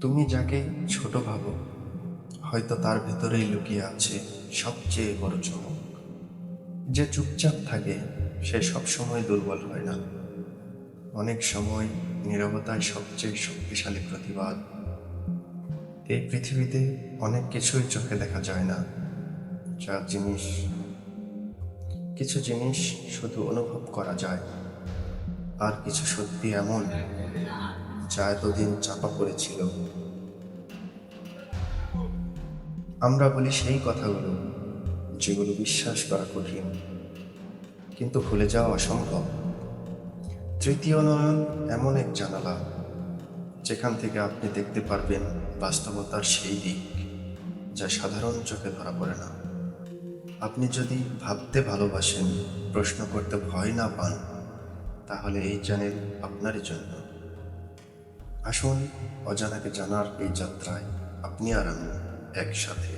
তুমি যাকে ছোট ভাবো, হয়তো তার ভেতরেই লুকিয়ে আছে সবচেয়ে বড় চমক। যে চুপচাপ থাকে, সে সবসময় দুর্বল হয় না। অনেক সময় নীরবতায় সবচেয়ে শক্তিশালী প্রতিবাদ। এই পৃথিবীতে অনেক কিছুই চোখে দেখা যায় না। যা জিনিস, কিছু জিনিস শুধু অনুভব করা যায়। আর কিছু সত্যি এমন যা এতদিন চাপা পড়েছিল। আমরা বলি সেই কথাগুলো যেগুলো বিশ্বাস করা কঠিন, কিন্তু ভুলে যাওয়া অসম্ভব। তৃতীয় নয়ন এমন এক জানালা, যেখান থেকে আপনি দেখতে পারবেন বাস্তবতার সেই দিক, যা সাধারণ চোখে ধরা পড়ে না। আপনি যদি ভাবতে ভালোবাসেন, প্রশ্ন করতে ভয় না পান, তাহলে এই চ্যানেল আপনারই জন্য। আসুন অজানাকে জানার এই যাত্রায় আপনি আর আমি একসাথে